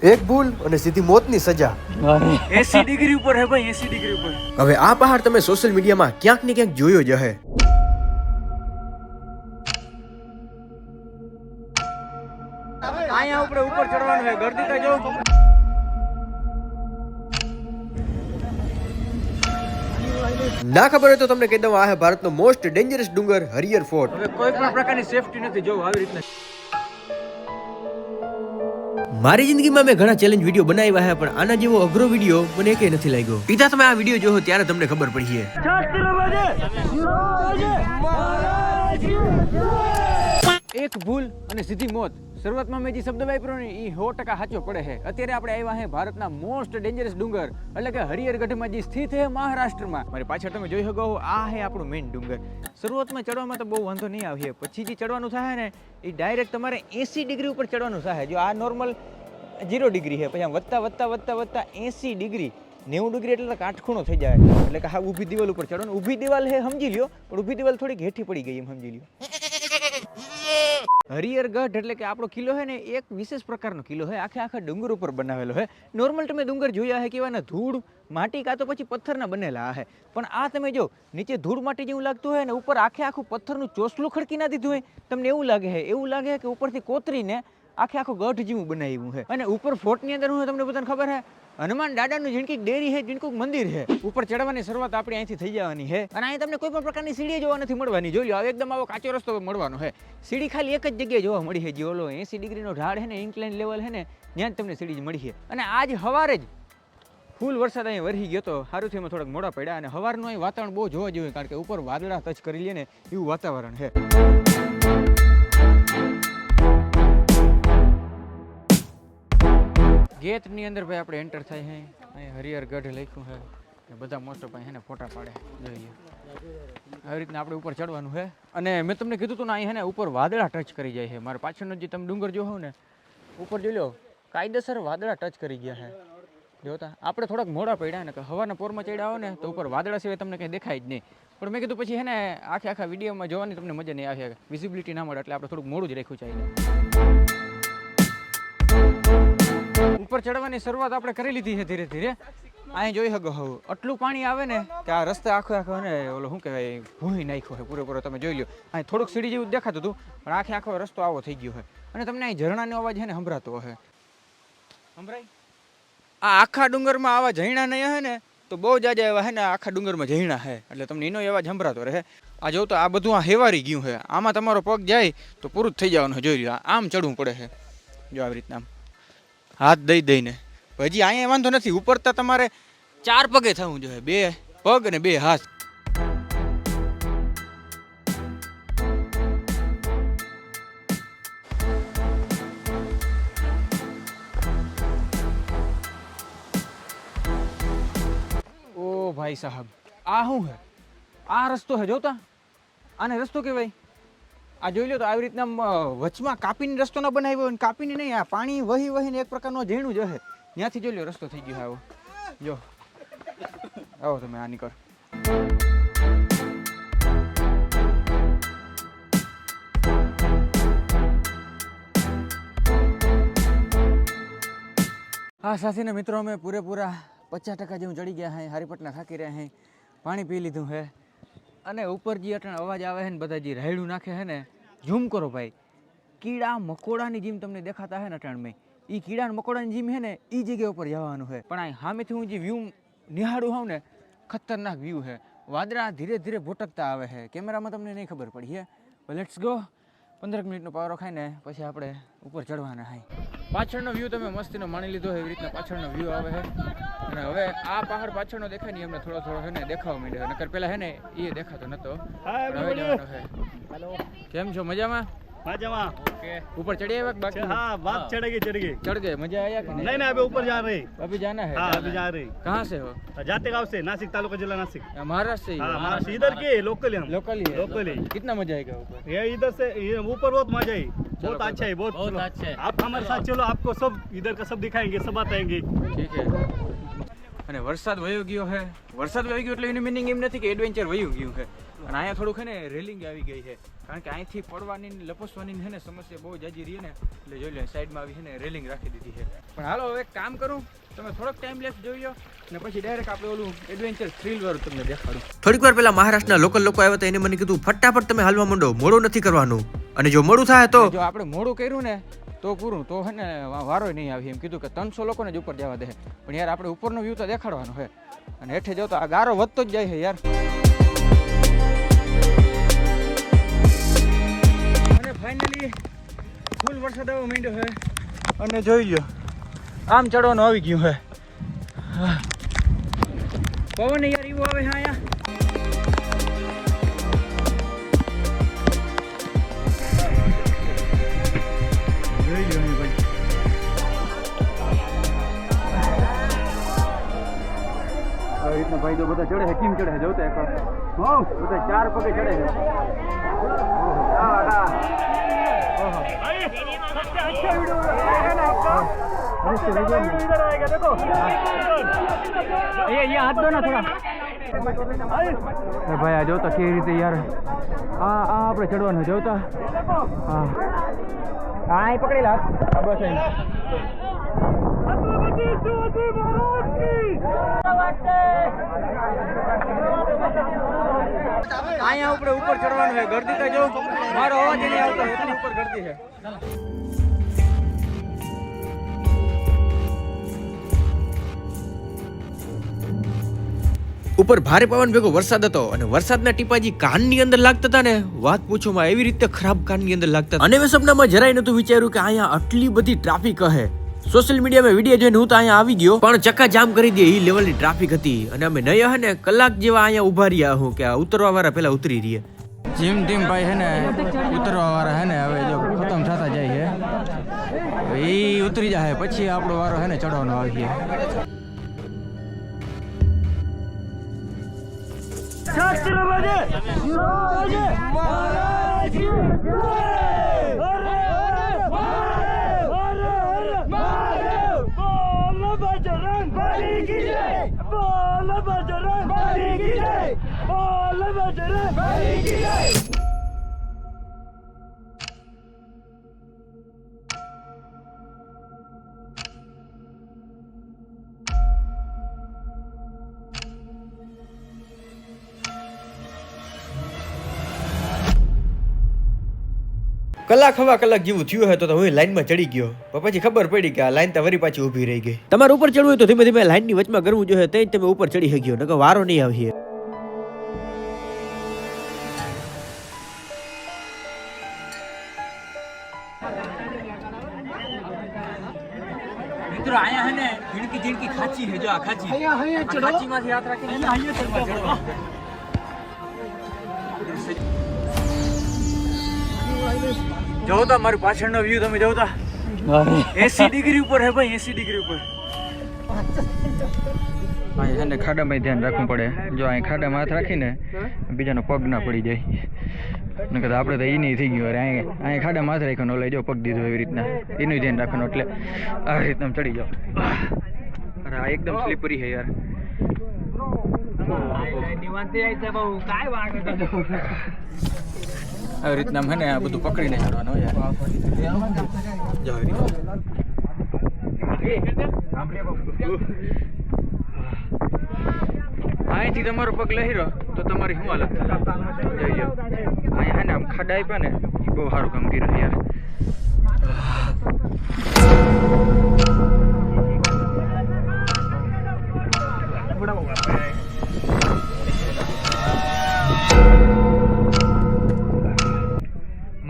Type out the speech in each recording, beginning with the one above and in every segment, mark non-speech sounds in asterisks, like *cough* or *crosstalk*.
એક ભૂલ અને સીધી મોતની સજા. એસી ડિગ્રી ઉપર હે ભાઈ એસી ડિગ્રી ઉપર. હવે આ પહાડ તમે સોશિયલ મીડિયામાં ક્યાંક ને ક્યાંક જોયો જ હે અહીંયા આપણે ઉપર ચડવાનું છે ગરદી તો જો ના ખબર હોય તો તમને કહી દઉં આ હે ભારતનો મોસ્ટ ડેન્જરસ ડુંગર હરિયર ફોર્ટ. કોઈ પણ પ્રકારની સેફટી નથી જો આવી રીતના મારી જિંદગીમાં મેં ઘણા ચેલેન્જ વીડિયો બનાવ્યા છે પણ આના જેવો અઘરો વીડિયો મને એકે નથી લાગ્યો. પિતા, તમે આ વીડિયો જોયો ત્યારે તમને ખબર પડી છે એક ભૂલ અને સીધી મોત. શરૂઆતમાં મેં જે શબ્દ વાપર્યો એ સો ટકા સાચો પડે છે. અત્યારે આપણે આવ્યા છે ભારતના મોસ્ટ ડેન્જરસ ડુંગર, એટલે કે હરિહરગઢમાં જે સ્થિત છે મહારાષ્ટ્રમાં. મારી પાછળ તમે જોઈ શકો આ છે આપણું મેઇન ડુંગર. શરૂઆતમાં ચડવામાં તો બહુ વાંધો નહીં આવે, પછી જે ચડવાનું થાય ને એ ડાયરેક્ટ તમારે એસી ડિગ્રી ઉપર ચડવાનું થાય. જો આ નોર્મલ જીરો ડિગ્રી છે પછી આમ વધતા વધતા વધતા વધતા એસી ડિગ્રી, નેવું ડિગ્રી એટલે કાટખૂણો થઈ જાય. એટલે કે હા, ઊભી દિવાલ ઉપર ચડવાનું ઊભી દિવાલ હે, સમજી લ્યો, પણ ઊભી દિવાલ થોડીક હેઠી પડી ગઈ એમ સમજી લ્યો. હરિહરગઢ એટલે કે આપણો કિલ્લો છે ને એક વિશેષ પ્રકારનો કિલ્લો છે. આખે આખા ડુંગર ઉપર બનાવેલો છે. નોર્મલ તમે ડુંગર જોયા છે કેવાના ધૂળ, માટી કાં તો પછી પથ્થરના બનેલા છે પણ આ તમે જો નીચે ધૂળ માટી જેવું લાગતું હોય ને ઉપર આખે આખું પથ્થરનું ચોસલું ખડકી ના દીધું હોય, તમને એવું લાગે છે એવું લાગે કે ઉપરથી કોતરીને આખે આખો ગઢ જેવું બનાવ્યું છે અને ઉપર ફોર્ટની અંદર હું તમને બધાને ખબર છે હનુમાન દાદાનું ઝીણકીક ડેરી છે ઝીણકુક મંદિર છે, ઉપર ચડવાની શરૂઆત આપણે અહીંથી થઈ જવાની છે. અને અહીં તમને કોઈ પણ પ્રકારની સીડી જોવા નથી મળવાની. જોઈ લો, હવે એકદમ આવો કાચો રસ્તો મળવાનો છે. સીડી ખાલી એક જ જગ્યાએ જોવા મળી છે જે ઓલો એસી ડિગ્રીનો ઢાળ છે ને ઇન્કલાઇન લેવલ છે ને, ત્યાં જ તમને સીડી મળી છે. અને આજ સવારે જ ફૂલ વરસાદ અહીં વરસી ગયો તો સારું થયું થોડાક મોડા પડ્યા અને સવારનું અહીં વાતાવરણ બહુ જોવા જોઈએ કારણ કે ઉપર વાદળા ટચ કરી લે ને, એવું વાતાવરણ છે. ગેટની અંદર ભાઈ આપણે એન્ટર થાય છે અહીં હરિહર ગઢ લખ્યું છે એ બધા મોસ્ટ ઓફ એને ફોટા પાડે. જોઈએ આવી રીતના આપણે ઉપર ચડવાનું છે અને મેં તમને કીધું હતું ને અહીં હે ને ઉપર વાદળા ટચ કરી જાય છે મારા પાછળનો જે તમે ડુંગર જોવો ને, ઉપર જોઈ લો કાયદેસર વાદળા ટચ કરી ગયા છે જોતા આપણે થોડાક મોડા પડ્યા ને કે હવાના પોરમાં ચડ્યા આવો ને તો ઉપર વાદળા સિવાય તમને કંઈ દેખાય જ નહીં. પણ મેં કીધું પછી હે ને આખે આખા વિડીયોમાં જોવાની તમને મજા નહીં આવે. વિઝિબિલિટી ના મળે એટલે આપણે થોડુંક મોડું જ રાખ્યું ચાਹੀને ઉપર ચડવાની શરૂઆત આપણે કરી લીધી છે ધીરે ધીરે. અહીં જોઈ શકો હવે આટલું પાણી આવે ને કે આ રસ્તે આખો આખો ને, ઓલો શું કહેવાય ભૂહી નાખ્યો હોય પૂરેપૂરો, તમે જોઈ લો અહીં થોડુંક સીડી જેવું દેખાતું હતું, પણ આખે આખો રસ્તો આવો થઈ ગયો હોય અને તમને અહીં ઝરણાનો અવાજ છે ને સંભળાતો હશે સંભળાય? આ આખા ડુંગરમાં આવા ઝરણા નહીં હે ને, તો બહુ જાજા એવા હે ને આખા ડુંગરમાં ઝીણા હે. એટલે તમને એનો અવાજ સંભળાતો રહે. આ જો તો આ બધું આ હેવારી ગયું છે આમાં તમારો પગ જાય તો પૂરું જ થઈ જવાનું જોઈ લો આમ ચડવું પડે છે જો આવી રીતના આમ. હાથ દઈ દઈને. હજી અહીંયા વાંધો નથી ઉપરતા તમારે ચાર પગે થવું જોઈએ. બે પગ ને બે હાથ. ઓ ભાઈ સાહેબ આ શું હે આ રસ્તો હે જોતા? આને રસ્તો કહેવાય? આ જોઈ લો તો આવી રીતના વચમાં કાપીને રસ્તો ન બનાવ્યો હોય કાપીને નહીં, આ પાણી વહી વહીને એક પ્રકારનો ઝીણું જ હશે. ત્યાંથી જોઈ લો, રસ્તો થઈ ગયો આવો. જો. આવો તમે, આ નીકળ. હા સાથીના મિત્રો, અમે પૂરેપૂરા પચાસ ટકા જેવું ચડી ગયા હે, હારીપટના થાકી રહ્યા હે, પાણી પી લીધું હે. અને ઉપર જે અટણ અવાજ આવે છે ને, બધા જે રાયડું નાખે છે ને, ઝૂમ કરો ભાઈ. કીડા મકોડાની જેમ તમને દેખાતા હે ને અટાણમાં એ કીડા મકોડાની જેમ છે ને એ જગ્યા ઉપર જવાનું છે. પણ આ સામેથી હું જે વ્યૂ નિહાળું હોઉં ને, ખતરનાક વ્યૂ છે. વાદળા ધીરે ધીરે ભોટકતા આવે છે. કેમેરામાં તમને નહીં ખબર પડી હે. લેટ્સ ગો પંદર મિનિટનો પાવરો ખાઈને પછી આપણે ઉપર ચડવાના હાય પાછળનો વ્યૂ તમે મસ્તીનો માણી લીધો એવી રીતના પાછળનો વ્યૂ આવે છે. અને હવે આ પહાડ પાછળનો દેખાય ને એમને થોડો થોડો છે ને દેખાવા માંડ્યો નકર પેલા હે ને એ દેખાતો નતો. હવે જવાનો છે. કેમ છો? મજામાં? मजामा ઓકે ઉપર ચડી આવ્યા કે બાકી हाँ बात चढ़ेगी चढ़ेगी चढ़ गए मजा आया कि नहीं नहीं अभी ऊपर जा रहे अभी जाना है हाँ जाना अभी है। जा रहे कहाँ से हो जाते गांव से नासिक तालुका जिला नासिक यहाँ महाराष्ट्र से ही हाँ हो? महाराष्ट्र इधर के लोकल हम लोकल ही है लोकल ही कितना मजा आएगा ऊपर ये इधर से ये ऊपर बहुत मजा है बहुत कोई अच्छा है बहुत बहुत चलो। अच्छा है। आप हमारे साथ चलो आपको सब इधर का सब दिखाएंगे सब बताएंगे ઠીક હે અને વરસાદ વયો ગયો છે વરસાદ વયો ગયો એટલે એની મિનિંગ એમ નથી કે એડવેન્ચર વયું ગયું છે અને અહીંયા થોડુંક છે ને રેલિંગ આવી ગઈ છે. કારણ કે અહીંથી પડવાની લપસવાની છે ને સમસ્યા બહુ જાજી રહી ને એટલે જોઈ લો સાઈડમાં આવી છે ને રેલિંગ રાખી દીધી છે. પણ હાલો હવે કામ કરું તમે થોડોક ટાઈમ લેસ જોઈ લો ને પછી ડાયરેક્ટ આપણે ઓલું એડવેન્ચર થ્રિલ વાળું તમને દેખાડું. થોડીક વાર પહેલા મહારાષ્ટ્રના લોકલ લોકો આવ્યા હતા એને મને કીધું ફટાફટ તમે હાલવા માંડો મોડું નથી કરવાનું. અને જો મોડું થાય તો? જો આપણે મોડું કર્યું ને તો પૂરું તો હે ને વારો નહીં આવી એમ. કીધું કે ત્રણસો લોકોને જ ઉપર જવા દે. પણ યાર આપણે ઉપરનો વ્યૂ તો દેખાડવાનો છે. અને હેઠે જો તો આ ગારો વધતો જ જાય છે યાર. ફાઇનલી ફૂલ વરસાદ આવવા માંડ્યો છે. અને જોઈ લો આમ ચડવાનું આવી ગયું છે. પવન યાર એવું આવે છે અહીંયા. આવી રીતના ભાઈ તો બધા ચડે કેમ ચડે છે? જોતા એક. બધા ચાર પગે ચડે છે. અરે, તે video में- ये ये हाथ दो ना थोड़ा એ ભાઈ આ જોતા કેવી રીતે યાર આ આ આપણે ચડવાનું છે, જોતા હા હા અહીં પકડેલા હાથ આ બસ અહીં અહીંયા આપણે ઉપર ચડવાનું છે ગરદી તો જો મારો અવાજ નહીં આવતો એટલી ઉપર ગરદી છે ઉપર ભારે પવન ભેગો વરસાદ હતો અને વરસાદના ટીપાજી કાનની અંદર લાગતા હતા ને? વાત પૂછોમાં એવી રીતે ખરાબ કાનની અંદર લાગતા હતા. અને મેં સપનામાં જરાય નતું વિચાર્યું કે અહીંયા આટલી બધી ટ્રાફિક હે સોશિયલ મીડિયામાં વીડિયો જોઈને હું તો અહીંયા આવી ગયો. પણ ચક્કા જામ કરી દે એ લેવલની ટ્રાફિક હતી અને અમે નયા હે ને કલાક જેવા અહીંયા ઊભા રહ્યા હું કે આ ઉતરવા વાળા પેલા ઉતરી રહ્યા જીમ ટીમ ભાઈ હે ને ઉતરવા વાળા હે ને હવે જો ખતમ થતા જાય છે. એ ઉતરી જાય પછી આપણો વારો હે ને ચડવાનો આવી Çarşırım hadi. Hadi. Hadi. Bağla bacaran bari gidey. Bağla bacaran bari gidey. Bağla bacaran bari gidey. કલાક હવા કલાક જેવું થયું હોય તો હું લાઈનમાં ચડી ગયો. પણ પછી ખબર પડી કે આ લાઈન તો વરી પાછી ઊભી રહી ગઈ. તમારે ઉપર ચડવું હોય તો ધીમે ધીમે લાઈનની વચમાં કરવું જોઈએ તે જ તમે ઉપર ચડી શક્યો નકર વારો નહીં આવીએ મિત્રો આયા હે ને ઝીણકી ઝીણકી ખાચી હે જો આ ખાચી. અહીંયા ખાચીમાંથી હાથ રાખીને અહીંયા તો મારી પાછળનો વ્યૂ તમે જોતા એસી ડિગ્રી ઉપર હે ભાઈ એસી ડિગ્રી ઉપર. ભાઈ છે ને ખાડામાં ધ્યાન રાખવું પડે. જો અહીં ખાડામાં હાથ રાખીને બીજાનો પગ ના પડી જાય. નકર આપણે તો એ નહીં થઈ ગયું અરે અહીં અહીં ખાડામાં હાથ રાખવાનો લઈ જો પગ દીધો એવી રીતના. એનું ધ્યાન રાખવાનું એટલે આ રીતના ચડી જાઓ. અરે આ એકદમ સ્લીપરી છે યાર. આવી *laughs* રીતના મને આ બધું પકડીને ચડવાનું હોય આવી અહીંથી તમારો પગ લહેરો, તો તમારી શું હાલત? થાય અહીંયા હે ને આમ ખાડા આપ્યા ને એ બહુ સારું કામ કર્યું યાર.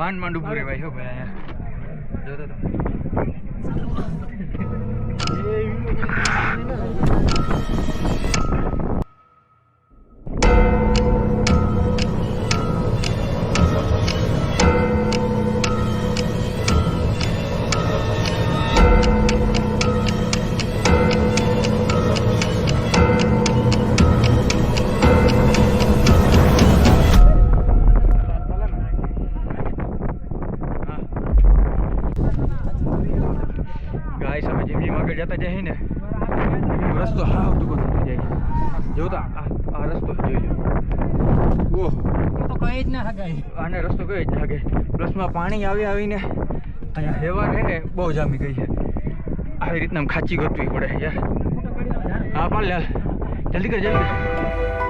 માંડ માંડ ઉભું રહેવાય હો ભાઈ અહીંયા. જોતો તો. પાણી આવી આવીને અહીંયા હેવા છે ને, બહુ જામી ગઈ છે. આવી રીતના ખાચી ગોતવી પડે યાર. હા, પાલ જલ્દી કર, જલ્દી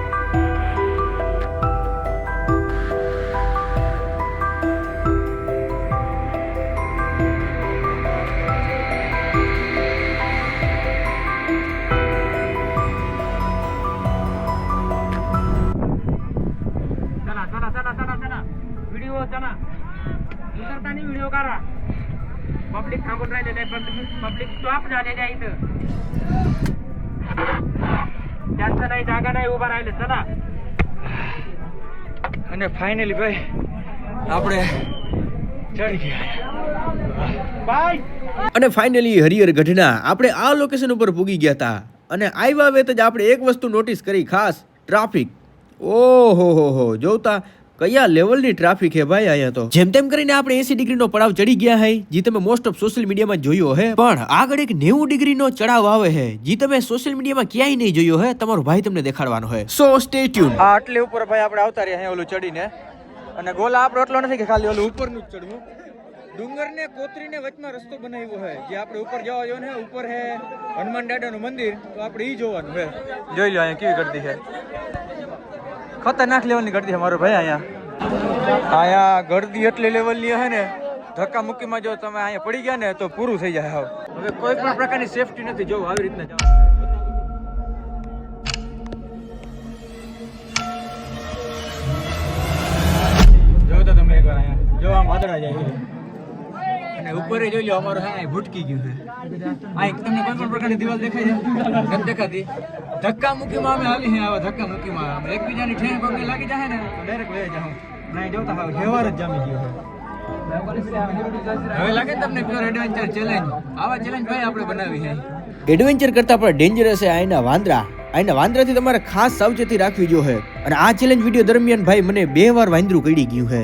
ફાઇનલી ભાઈ. આપણે ચડી ગયા. બાય અને ફાઇનલી હરિહર ગઢના. આપણે આ લોકેશન ઉપર પૂગી ગયા હતા અને આવ્યા વેત જ આપણે એક વસ્તુ નોટિસ કરી ખાસ ટ્રાફિક ઓહો હો હો. જોતા કયા લેવલની ટ્રાફિક હે ભાઈ અહીંયા તો? જેમ તેમ કરીને આપણે એસી ડિગ્રીનો પડાવ ચડી ગયા હે જે તમે મોસ્ટ ઓફ સોશિયલ મીડિયામાં જોયો હે. પણ આગળ એક 90 ડિગ્રીનો ચડાવ આવે હે જે તમે સોશિયલ મીડિયામાં ક્યાંય નહીં જોયો હે તમારો ભાઈ તમને દેખાડવાનો હે. સો સ્ટે ટ્યુન આ આટલે ઉપર ભાઈ આપણે આવતા રહ્યા અહીંયા ઓલું ચડીને. અને ગોલા આપણો એટલો નથી કે ખાલી ઓલું ઉપરનું જ ચડવું. ડુંગરને કોતરીને વચમાં રસ્તો બનાવ્યો છે જે આપણે ઉપર જવા જોઈએ ને ઉપર હે હનુમાન દાદાનું મંદિર તો આપણે ઈ જોવાનું હે. જોઈ લો અહીંયા કેવી કરતી છે ખતરનાક લેવલની ગળદી છે મારો ભાઈ અહીંયા. અહીંયા ગળદી એટલી લેવલની છે ને ધક્કા મુક્કીમાં જો તમે અહીંયા પડી ગયા ને તો પૂરું થઈ જાય હાવ. કોઈ પણ પ્રકારની સેફટી નથી, જો આવી રીતના જાઓ જો તમે એકવાર અહીંયા, જો આમ વાદળા જાય. અને ઉપર જોઈ લો અમારું હા ભૂટકી ગયું છે. આ તમને કોઈ પણ પ્રકારની દિવાલ દેખાય છે? નથી દેખાતી. ધક્કા મુક્કીમાં અમે આવી છે આવા ધક્કા મુક્કીમાં અમે એકબીજાની ઠેર પગને લાગી જાય ને? તો ડાયરેક્ટ લઈ જાઉં ના જોતા હાવ હેવાર જ જામી ગયો હવે લાગે તમને પ્યોર એડવેન્ચર ચેલેન્જ આવા ચેલેન્જ ભાઈ આપણે બનાવી છે. એડવેન્ચર કરતા પણ ડેન્જરસ છે આઈના વાંદરા. આઈના વાંદરાથી તમારે ખાસ સાવચેતી રાખવી જોઈએ. અને આ ચેલેન્જ વીડિયો દરમિયાન ભાઈ મને બે વાર વાંદરું કડી ગયું હે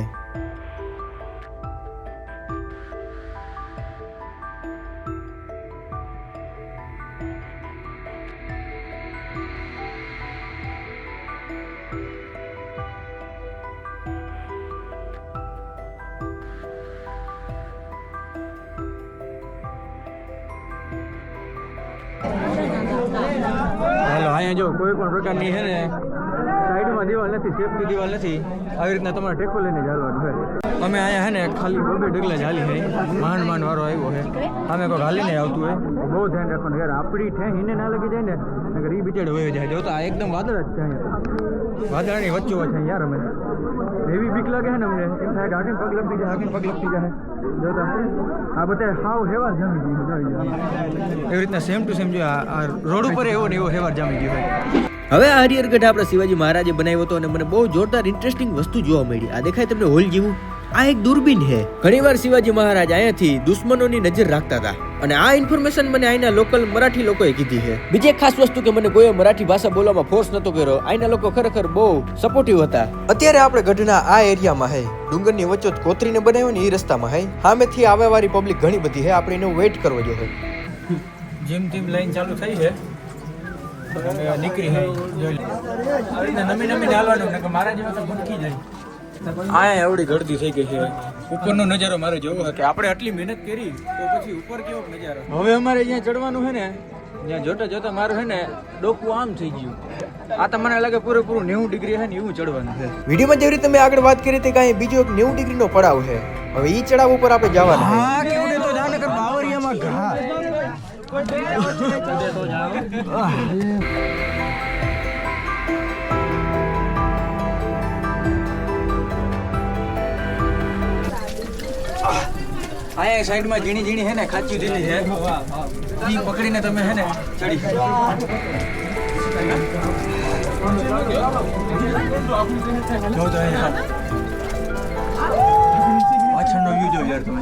અહીંયા જો કોઈ પણ પ્રકારની છે ને સાઈડમાં દિવાલ નથી સેફટી દિવાલ નથી. આવી રીતના તમારે ટેકો લઈને ચાલવાનું છે. અમે અહીંયા છે ને ખાલી બબે ડગલા ચાલી છે. માંડ માંડ વારો આવ્યો છે. અમે કોઈ હાલીને આવતું હોય. બહુ ધ્યાન રાખવાનું યાર, આપણી ઠે હિને ના લગી જાય ને, નકર એ બિચાડે હોય જાય. જો તો આ એકદમ વાદળ જ છે અહીંયા. વાદળની હોય છે યાર અમે. એવી બીક લાગે છે ને અમને એમ થાય કે હાકીને પગ લપટી જાય હાકીને પગ લપટી જાય જોતા આ બધા હાવ હેવાર જામી ગયું એવી રીતના સેમ ટુ સેમ જો આ રોડ ઉપર એવો ને એવો હેવાર જામી ગયો હવે આ હરિહરગઢ આપણે શિવાજી મહારાજે બનાવ્યો હતો અને મને બહુ જોરદાર ઇન્ટરેસ્ટિંગ વસ્તુ જોવા મળી. આ દેખાય તમને હોલ જેવું? આ એક દૂરબીન છે. ઘણીવાર શિવાજી મહારાજ અહીંયાથી દુશ્મનોની નજર રાખતા હતા. અને આ ઇન્ફોર્મેશન મને અહીંના લોકલ મરાઠી લોકોએ કીધી છે. બીજી એક ખાસ વસ્તુ કે મને કોઈ મરાઠી ભાષા બોલવામાં ફોર્સ નતો કર્યો અહીંના લોકો ખરેખર બહુ સપોર્ટિવ હતા. અત્યારે આપણે ગઢના આ એરિયામાં હે ડુંગરની વચ્ચે કોતરીને બનાવ્યો ને એ રસ્તામાં હે સામેથી આવેવાળી પબ્લિક ઘણી બધી છે આપણે એનો વેઇટ કરવો જોઈએ જેમ તેમ લાઈન ચાલુ થઈ છે. નીકળી છે જોઈ આવી રીતના નમી નમીને હાલવાનું મારા જેવા તો ભટકી જાય આયા એવડી ગળદી થઈ ગઈ છે. ઉપરનો નજારો મારે જોવો હતો. કે આપણે આટલી મહેનત કરી તો પછી ઉપર કેવો નજારો? હવે અમારે અહીંયા ચડવાનું છે ને ત્યાં જોતા જોતા મારું છે ને ડોકું આમ થઈ ગયું. આ તો મને લાગે પૂરેપૂરું નેવું ડિગ્રી છે ને એવું ચડવાનું છે. વિડીયોમાં જેવી રીતે તમે આગળ વાત કરી હતી કે અહીં બીજો એક નેવું ડિગ્રીનો પડાવ છે. હવે એ ચડાવ ઉપર આપણે જવાના હા કેવડે તો જાનકર બાવરિયામાં ઘા. આયા સાઈડમાં ઝીણી ઝીણી હે ને, ખાચી ઝીણી છે ઈ પકડીને તમે હે ને ચડી જો તો પાછળનો વ્યૂ જો યાર તમે.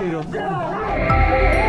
けど。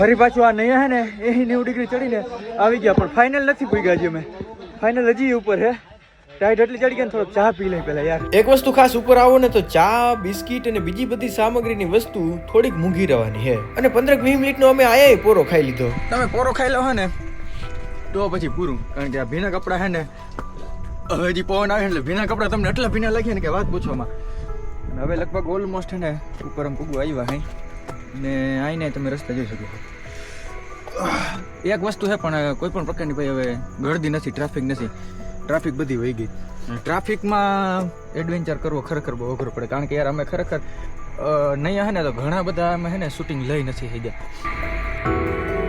ફરી પાછું આ નહીં હે ને એ નેવું ડિગ્રી ચડીને આવી ગયા પણ ફાઇનલ નથી પૂગ્યા હજી અમે. ફાઇનલ હજી ઉપર હે. ટાઈટ એટલી ચડી ગયા થોડો ચા પી લઈ પેલા યાર. એક વસ્તુ ખાસ ઉપર આવો ને તો ચા બિસ્કિટ અને બીજી બધી સામગ્રીની વસ્તુ થોડીક મૂંઘી રહેવાની છે અને પંદર વીસ મિનિટનો અમે આયા પોરો ખાઈ લીધો. તમે પોરો ખાઈ લો હે ને. તો પછી પૂરું કારણ કે આ ભીના કપડાં હે ને હવે હજી પવન આવે એટલે ભીના કપડાં તમને એટલા ભીના લાગે ને કે વાત પૂછવામાં. અને હવે લગભગ ઓલમોસ્ટ હે ને ઉપર આમ પૂગું આવ્યા હે. ને આઈને તમે રસ્તા જોઈ શકો એક વસ્તુ છે પણ કોઈ પણ પ્રકારની ભાઈ હવે ગળદી નથી ટ્રાફિક નથી. ટ્રાફિક બધી વહી ગઈ. ટ્રાફિકમાં એડવેન્ચર કરવો ખરેખર બહુ અઘરો પડે કારણ કે યાર અમે ખરેખર નહીં હે ને તો ઘણા બધા અમે હે ને શૂટિંગ લઈ નથી થઈ ગયા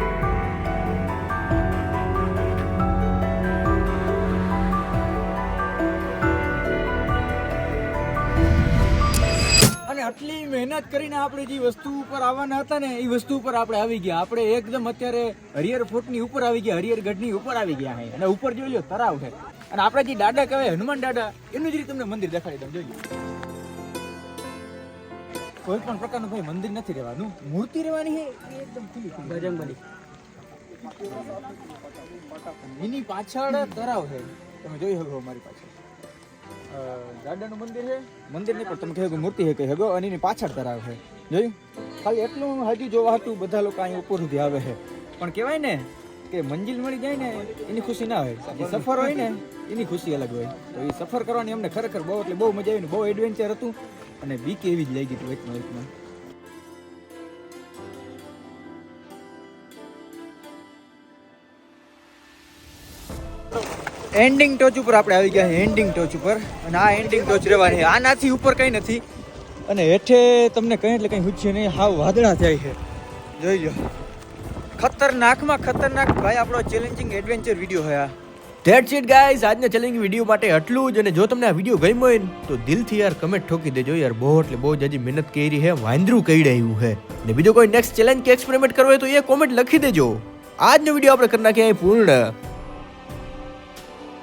અને આટલી મહેનત કરીને આપણે જે વસ્તુ ઉપર આવવાના હતા ને એ વસ્તુ ઉપર આપણે આવી ગયા. આપણે એકદમ અત્યારે હરિયર ફોર્ટની ઉપર આવી ગયા હરિહર ગઢની ઉપર આવી ગયા છે અને ઉપર જોઈ લો તરાવ છે. અને આપણે જે દાદા કહેવાય હનુમાન દાદા એનું જ રીતે તમને મંદિર દેખાડી દઉં જોઈએ કોઈ પણ પ્રકારનું ભાઈ મંદિર નથી રહેવાનું. મૂર્તિ રહેવાની છે એકદમ ખુલ્લી ખુલ્લી. બજરંગબલી એની પાછળ તરાવ છે. તમે જોઈ શકો અમારી પાછળ. દાદાનું મંદિર છે? મંદિર નહીં પણ તમે કહે મૂર્તિ છે કે હેગો અને એની પાછળ તરાવ છે. જોયું? ખાલી એટલું હજી જોવા હતું બધા લોકો અહીં ઉપર સુધી આવે છે. પણ કહેવાય ને કે મંજિલ મળી જાય ને એની ખુશી ના હોય. જે સફર હોય ને એની ખુશી અલગ હોય. તો એ સફર કરવાની અમને ખરેખર બહુ એટલે બહુ મજા આવી ને બહુ એડવેન્ચર હતું. અને બીક એવી જ લઈ ગઈ હતી વચમાં વચમાં. એન્ડિંગ ટોચ ઉપર આપણે આવી ગયા એન્ડિંગ ટોચ ઉપર. અને આ એન્ડિંગ ટોચ રહેવાની આનાથી ઉપર કંઈ નથી. અને હેઠે તમને કંઈ એટલે કંઈ પૂછ્યું નહીં, હાવ વાદળા થાય છે. જોઈ લો. ખતરનાકમાં ખતરનાક ભાઈ, આપણો ચેલેન્જિંગ એડવેન્ચર વીડિયો હોય ધેટ ઇટ ગાઈઝ આજના ચેલેન્જ વીડિયો માટે આટલું જ. અને જો તમને આ વીડિયો ગમ્યો હોય તો દિલથી યાર કમેન્ટ ઠોકી દેજો યાર. બહુ એટલે બહુ જ હજી મહેનત કરી છે, વાંદરું કઈડાયું છે. ને બીજો કોઈ નેક્સ્ટ ચેલેન્જ કે એક્સપેરિમેન્ટ કરવો હોય તો એ કોમેન્ટ લખી દેજો. આજનો વીડિયો આપણે કરી નાખીએ પૂર્ણ.